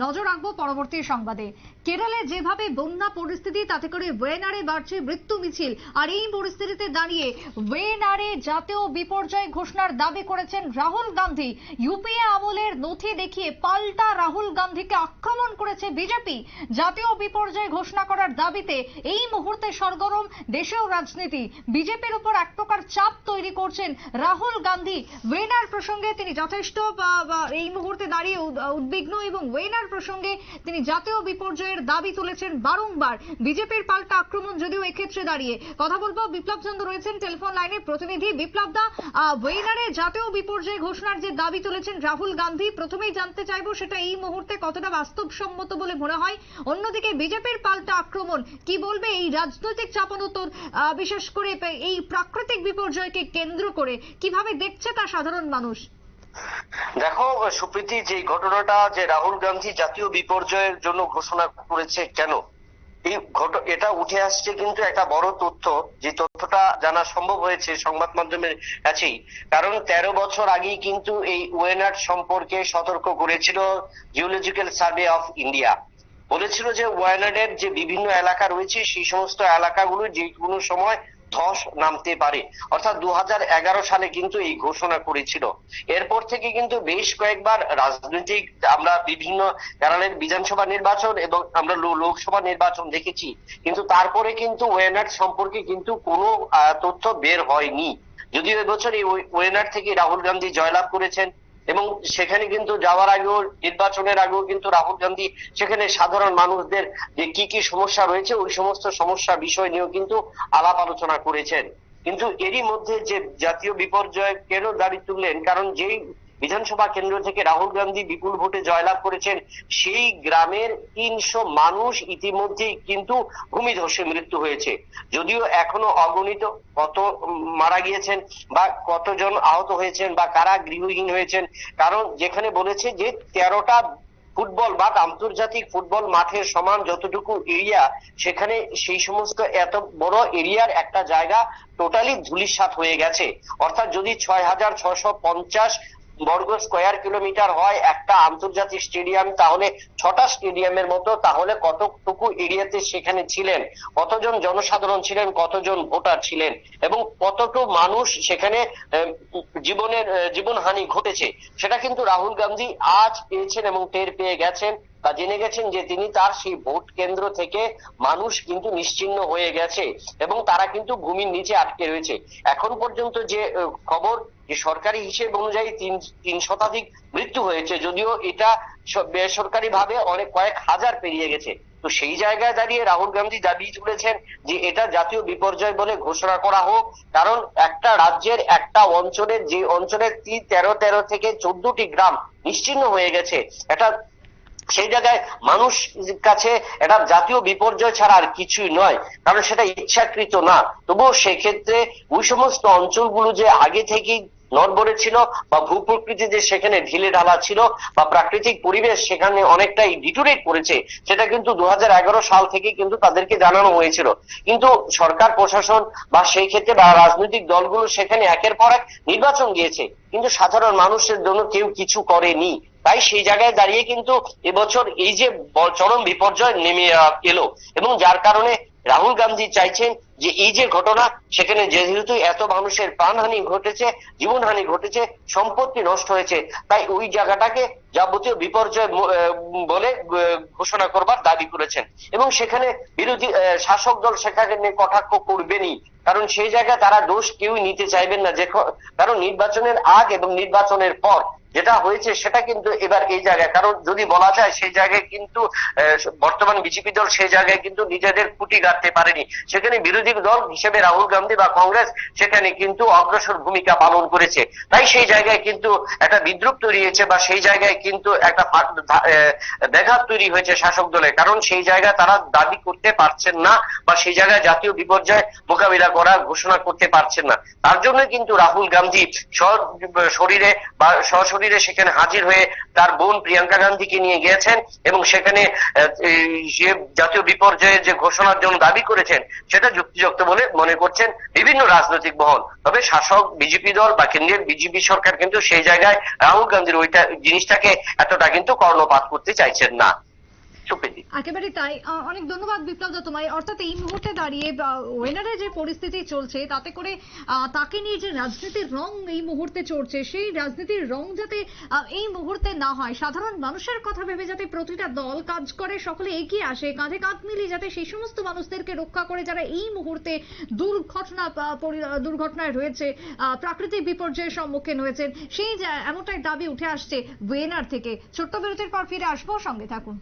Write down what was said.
নজর রাখব পরবর্তী সংবাদে। কেরালে যেভাবে বন্যা পরিস্থিতি, তাতে করে ওয়েনারে বাড়ছে মৃত্যু মিছিল। আর এই পরিস্থিতিতে দাঁড়িয়ে ওয়েনারে জাতীয় বিপর্যয় ঘোষণার দাবি করেছেন রাহুল গান্ধী। ইউপিএ আমলের নথি দেখিয়ে পাল্টা রাহুল গান্ধীকে আক্রমণ করেছে বিজেপি। জাতীয় বিপর্যয় ঘোষণা করার দাবিতে এই মুহূর্তে সরগরম দেশেও রাজনীতি। বিজেপির উপর এক প্রকার চাপ তৈরি করছেন রাহুল গান্ধী। ওয়েনার প্রসঙ্গে তিনি যথেষ্ট এই মুহূর্তে দাঁড়িয়ে উদ- উদ্বিগ্ন এবং ওয়েনার প্রসঙ্গে তিনি জাতীয় বিপর্যয়ের দাবি তুলেছেন বারংবার। বিজেপির পাল্টা আক্রমণ যদিও এক্ষেত্রে দাঁড়িয়ে। কথা বলব বিপ্লব চন্দ্র রয়েছেন টেলিফোন লাইনে। প্রতিনিধি বিপ্লব দা ওয়েনারে জাতীয় বিপর্যয় ঘোষণার যে দাবি তুলেছেন রাহুল গান্ধী প্রথমেই জানতে চাইব সেটা এই মুহূর্তে কতটা বাস্তবসম্মত বলে মনে হয়। অন্যদিকে বিজেপির পাল্টা আক্রমণ কি বলবে এই রাজনৈতিক চাপানোতর আহ, বিশেষ করে এই প্রাকৃতিক বিপর্যয়কে কেন্দ্র করে? কীভাবে দেখছে তা সাধারণ মানুষ? দেখো, সুপ্রীতি, যে ঘটনাটা, যে রাহুল গান্ধী জাতীয় বিপর্যয়ের জন্য ঘোষণা করেছে কেন? এই এটা উঠে আসছে কিন্তু একটা বড় তথ্য। যে তথ্যটা জানা সম্ভব হয়েছে সংবাদ মাধ্যমের কাছেই। কারণ তেরো বছর আগেই কিন্তু এই ওয়েনার সম্পর্কে সতর্ক করেছিল জিওলজিক্যাল সার্ভে অফ ইন্ডিয়া। বলেছিল যে ওয়ানাডের যে বিভিন্ন এলাকা রয়েছে, সেই সমস্ত এলাকাগুলো যে কোনো সময় ধস নামতে পারে। অর্থাৎ দু হাজার এগারো সালে কিন্তু এই ঘোষণা করেছিল। এরপর থেকে কিন্তু বেশ কয়েকবার রাজনৈতিক আমরা বিভিন্ন কেরালের বিধানসভা নির্বাচন এবং আমরা লোকসভা নির্বাচন দেখেছি। কিন্তু তারপরে কিন্তু ওয়েনার সম্পর্কে কিন্তু কোনো তথ্য বের হয়নি। যদিও এবছর এই ওয়ে- ওয়েনার থেকে রাহুল গান্ধী জয়লাভ করেছেন। এবং সেখানে কিন্তু যাওয়ার আগেও, নির্বাচনের আগেও কিন্তু রাহুল গান্ধী সেখানে সাধারণ মানুষদের যে কি কি সমস্যা রয়েছে, ওই সমস্ত সমস্যা বিষয় নিয়েও কিন্তু আলাপ আলোচনা করেছেন। কিন্তু এরই মধ্যে যে জাতীয় বিপর্যয় কেন দাঁড়িয়ে তুললেন, কারণ যেই বিধানসভা কেন্দ্র থেকে রাহুল গান্ধী বিপুল ভোটে জয়লাভ করেছেন। সেই গ্রামের তিনশো মানুষ ইতিমধ্যেই কিন্তু ভূমিধসে মৃত্যু হয়েছে। যদিও এখনও অগণিত কত মারা গিয়েছেন বা কতজন আহত হয়েছেন বা কারা গৃহহীন হয়েছেন, কারণ যেখানে বলেছে যে তেরোটা ফুটবল বা আন্তর্জাতিক ফুটবল মাঠের সমান যতটুকু এরিয়া, সেখানে সেই সমস্ত এত বড় এরিয়ার একটা জায়গা টোটালি ধুলিসাৎ হয়ে গেছে। অর্থাৎ যদি ছয় হাজার ছশো পঞ্চাশ বর্গ স্কোয়ার কিলোমিটার হয় একটা আন্তর্জাতিক স্টেডিয়াম, তাহলে ছটা স্টেডিয়ামের মতো, তাহলে কতটুকু এরিয়াতে সেখানে ছিলেন? কতজন জনসাধারণ ছিলেন? কতজন ভোটার ছিলেন? এবং কতটুকু মানুষ সেখানে জীবনের জীবনহানি ঘটেছে? সেটা কিন্তু রাহুল গান্ধী আজ পেয়েছেন এবং টের পেয়ে গেছেন। তা জেনে গেছেন যে তিনি তার সেই ভোট কেন্দ্র থেকে মানুষ কিন্তু নিশ্চিহ্ন হয়ে গেছে এবং তারা কিন্তু ভূমির নিচে আটকে রয়েছে। এখন পর্যন্ত যে খবর যে সরকারি হিসেব অনুযায়ী তিন তিন শতাধিক মৃত্যু হয়েছে, যদিও এটা বেসরকারি ভাবে অনেক কয়েক হাজার পেরিয়ে গেছে। তো সেই জায়গায় দাঁড়িয়ে রাহুল গান্ধী দাবি তুলেছেন যে এটা জাতীয় বিপর্যয় বলে ঘোষণা করা হোক, কারণ একটা রাজ্যের একটা অঞ্চলের যে অঞ্চলের তেরো তেরো থেকে চোদ্দটি গ্রাম নিশ্চিহ্ন হয়ে গেছে, এটা সেই জায়গায় মানুষ কাছে এটা জাতীয় বিপর্যয় ছাড়া আর কিছুই নয়, কারণ সেটা ইচ্ছাকৃত না। তবুও সেক্ষেত্রে ওই সমস্ত অঞ্চলগুলো যে আগে থেকেই নড়বড়ে ছিল বা ভূ প্রকৃতি যে সেখানে ঢিলে ঢালা ছিল বা প্রাকৃতিক পরিবেশ সেখানে অনেকটাই ডিটোরেট করেছে, সেটা কিন্তু দু সাল থেকে কিন্তু তাদেরকে জানানো হয়েছিল। কিন্তু সরকার, প্রশাসন বা সেই ক্ষেত্রে বা রাজনৈতিক দলগুলো সেখানে একের পর এক নির্বাচন দিয়েছে। কিন্তু সাধারণ মানুষের জন্য কেউ কিছু করেনি। তাই সেই জায়গায় দাঁড়িয়ে কিন্তু এবছর এই যে চরম বিপর্যয় নেমে এলো। এবং যার কারণে রাহুল গান্ধী চাইছেন যে এই যে ঘটনা, সেখানে যেহেতু এত মানুষের প্রাণহানি ঘটেছে, জীবনহানি ঘটেছে, সম্পত্তি নষ্ট হয়েছে, তাই ওই জায়গাটাকে যাবতীয় বিপর্যয় বলে ঘোষণা করবার দাবি করেছেন। এবং সেখানে বিরোধী শাসক দল সেখানে কটাক্ষ করবেনই, কারণ সেই জায়গায় তারা দোষ কেউ নিতে চাইবেন না। যে কারণ নির্বাচনের আগ এবং নির্বাচনের পর যেটা হয়েছে, সেটা কিন্তু এবার এই জায়গায়, কারণ যদি বলা যায় সেই জায়গায় কিন্তু বর্তমান বিজেপি দল সেই জায়গায় কিন্তু নিজেদের খুঁটি গাঁথতে পারেনি। সেখানে বিরোধী দল হিসেবে রাহুল গান্ধী বা কংগ্রেস সেখানে কিন্তু অগ্রসর ভূমিকা পালন করেছে। তাই সেই জায়গায় কিন্তু একটা বিদ্রুপ তৈরি হয়েছে বা সেই জায়গায় কিন্তু একটা ব্যাঘাত তৈরি হয়েছে শাসক দলে কারণ সেই জায়গায় তারা দাবি করতে পারছেন না বা সেই জায়গায় জাতীয় বিপর্যয় মোকাবিলা করা ঘোষণা করতে পারছেন না। তার জন্য কিন্তু রাহুল গান্ধী শরীরে বা সশরীরে সেখানে হাজির হয়ে তার বোন প্রিয়াঙ্কা গান্ধীকে নিয়ে গিয়েছেন এবং সেখানে যে জাতীয় বিপর্যয়ের যে ঘোষণার জন্য দাবি করেছেন, সেটা যুক্তিযুক্ত বলে মনে করছেন বিভিন্ন রাজনৈতিক মহল। তবে শাসক বিজেপি দল বা কেন্দ্রের বিজেপি সরকার কিন্তু সেই জায়গায় রাহুল গান্ধীর ওইটা জিনিসটাকে এতটা কিন্তু কর্ণপাত করতে চাইছেন না। একেবারে তাই। অনেক ধন্যবাদ বিপ্লব দা তোমায়। অর্থাৎ এই মুহূর্তে দাঁড়িয়ে ওয়েনারের যে পরিস্থিতি চলছে, তাতে করে তাকে নিয়ে যে রাজনীতির রং এই মুহূর্তে চড়ছে, সেই রাজনীতির রং যাতে এই মুহূর্তে না হয়। সাধারণ মানুষের কথা ভেবে যাতে প্রতিটা দল কাজ করে, সকলে এগিয়ে আসে, কাঁধে কাঁধ মিলিয়ে যাতে সেই সমস্ত মানুষদেরকে রক্ষা করে যারা এই মুহূর্তে দুর্ঘটনা দুর্ঘটনায় রয়েছে প্রাকৃতিক বিপর্যয়ের সম্মুখীন হয়েছেন, সেই এমনটাই দাবি উঠে আসছে ওয়েনার থেকে। ছোট্ট বিরতির পর ফিরে আসব, সঙ্গে থাকুন।